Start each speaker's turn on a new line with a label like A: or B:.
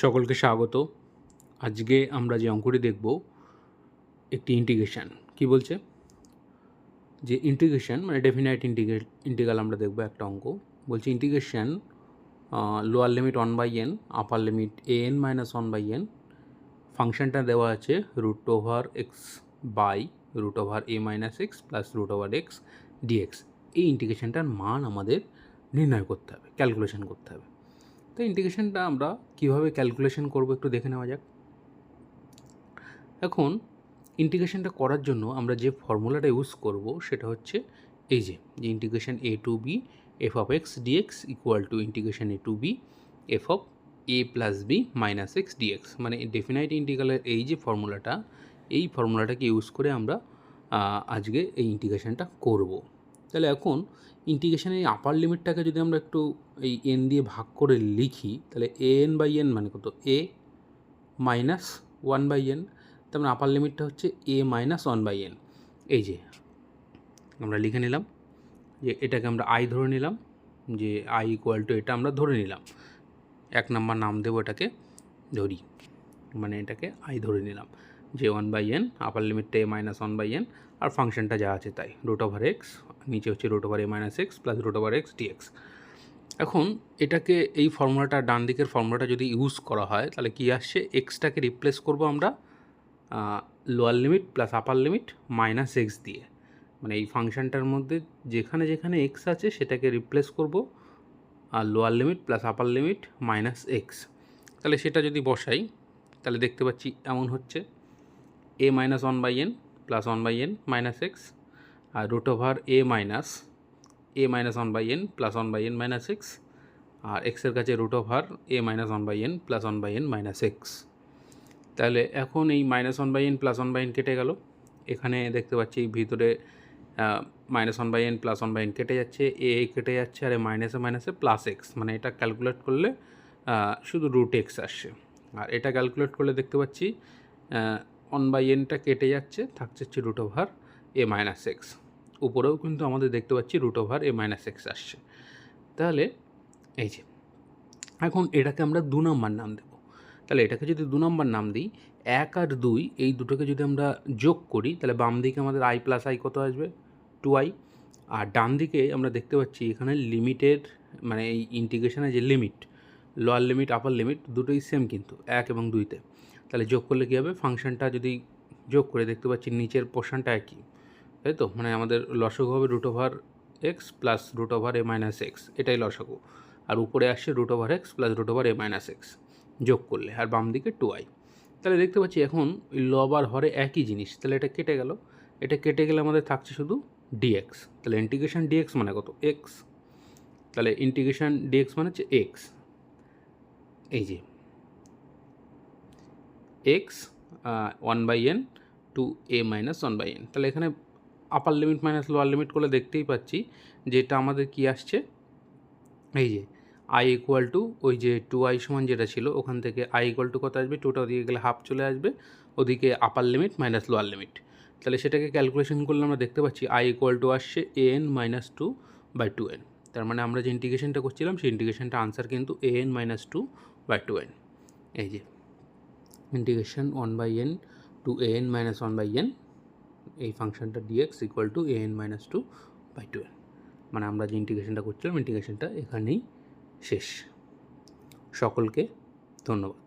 A: সকলকে স্বাগত। আজকে আমরা যে অঙ্কটি দেখব, একটি ইন্টিগ্রেশন কি বলছে? যে ইন্টিগ্রেশন মানে ডেফিনাইট ইন্টিগ্রেট ইন্টিগ্রাল আমরা দেখব একটা অঙ্ক। বলছে integration lower limit one by n upper limit a n minus one by n ফাংশনটা দেওয়া আছে root over x by root over a minus x plus root over x dx এই ইন্টিগ্রেশনটার মান আমাদের নির্ণয় করতে হবে ক্যালকুলেশন করতে হবে। তো ইন্টিগ্রেশনটা আমরা কীভাবে ক্যালকুলেশন করব একটু দেখে নেওয়া যাক। এখন ইন্টিগ্রেশনটা করার জন্য আমরা যে ফর্মুলাটা ইউজ করব সেটা হচ্ছে এই যে যে integration a to b f of x dx equal to integration a to b f of a plus b minus x dx মানে ডেফিনাইট ইন্টিগ্রালের এই যে ফর্মুলাটা এই ফর্মুলাটাকে ইউজ করে আমরা আজকে এই ইন্টিগ্রেশনটা করব। তাহলে এখন ইন্টিগ্রেশনের এই আপার লিমিটটাকে যদি আমরা একটু এই এন দিয়ে ভাগ করে লিখি, তাহলে এ এন বাই এন মানে কত? A minus one by n তার মানে আপার লিমিটটা হচ্ছে a minus one by n এই যে, আমরা লিখে নিলাম যে এটাকে আমরা আই ধরে নিলাম, যে আই ইকুয়াল টু এটা আমরা ধরে নিলাম। এক নাম্বার নাম দেবো এটাকে, ধরি। মানে এটাকে আই ধরে নিলাম। যে one by N upper লিমিটটা a minus one by n আর ফাংশনটা যা আছে তাই রুট ওভার এক্স নিচে হচ্ছে root over a minus x plus root over x dx এখন এটাকে এই ফর্মুলাটা ডান দিকের ফর্মুলাটা যদি ইউজ করা হয়, তাহলে কি আসছে? এক্সটাকে রিপ্লেস করব আমরা lower limit plus upper limit minus x দিয়ে। মানে এই ফাংশনটার মধ্যে যেখানে যেখানে এক্স আছে, সেটাকে রিপ্লেস করব আর lower limit plus upper limit minus x তাহলে সেটা যদি বসাই, তাহলে দেখতে পাচ্ছি এমন হচ্ছে a minus one by n plus one by n minus x R root over a minus a minus one by n plus one by n minus x আর এক্সের কাছে root over a minus one by n plus one by n minus x তাহলে এখন এই minus one by n plus one by n কেটে গেল। এখানে দেখতে পাচ্ছি ভিতরে minus one by n plus one by n কেটে যাচ্ছে এ কেটে যাচ্ছে, আর মাইনাসে মাইনাসে প্লাস এক্স মানে এটা ক্যালকুলেট করলে শুধু রুট এক্স আসছে। আর এটা ক্যালকুলেট করলে দেখতে পাচ্ছি ওয়ান বাই এনটা কেটে যাচ্ছে, থাকছে হচ্ছে root over a minus x উপরেও কিন্তু আমাদের দেখতে পাচ্ছি root over a minus x আসছে। তাহলে এই যে, এখন এটাকে আমরা দু নম্বর নাম দেবো। তাহলে এটাকে যদি দু নম্বর নাম দিই, এক আর দুই, এই দুটোকে যদি আমরা যোগ করি, তাহলে বাম দিকে আমাদের আই প্লাস আই কত আসবে? টু আই আর ডান দিকে আমরা দেখতে পাচ্ছি এখানে লিমিটের মানে এই ইন্টিগ্রেশনের যে limit lower limit upper limit দুটোই সেম কিন্তু, এক এবং দুইতে। তাহলে যোগ করলে কী হবে? ফাংশনটা যদি যোগ করে দেখতে পাচ্ছি নিচের পোর্শনটা একই, তাই তো? মানে আমাদের লসগু হবে root over x plus root over a minus x এটাই লসগু। আর উপরে আসছে root over x plus root over a minus x যোগ করলে। আর বাম দিকে টু আই তাহলে দেখতে পাচ্ছি এখন লব আর হরে একই জিনিস, তাহলে এটা কেটে গেল। এটা কেটে গেলে আমাদের থাকছে শুধু ডিএক্স তাহলে ইন্টিগ্রেশন ডিএক্স মানে কত? এক্স তাহলে ইন্টিগ্রেশন ডিএক্স মানে হচ্ছে এক্স এই যে x one by n to a minus one by n তাহলে এখানে upper limit minus lower limit করলে দেখতেই পাচ্ছি যে এটা আমাদের কি আসছে? এই যে আই ইকুয়াল টু ওই যে টু আই সমান যেটা ছিল, ওখান থেকে আই ইকুয়াল টু কত আসবে? টুটা ওদিকে গেলে হাফ চলে আসবে, ওদিকে upper limit minus lower limit তাহলে সেটাকে ক্যালকুলেশন করলে আমরা দেখতে পাচ্ছি আই ইকুয়াল টু আসছে a n minus two by two n তার মানে আমরা যে ইন্টিগ্রেশনটা করছিলাম, সেই ইন্টিগ্রেশনটা আনসার কিন্তু a n minus two by two n এই যে integration one by n to a n minus one by n এই ফাংশনটা dx equal to a n minus two by two n মানে আমরা যে ইন্টিগ্রেশনটা করছিলাম ইন্টিগ্রেশনটা এখানেই শেষ। সকলকে ধন্যবাদ।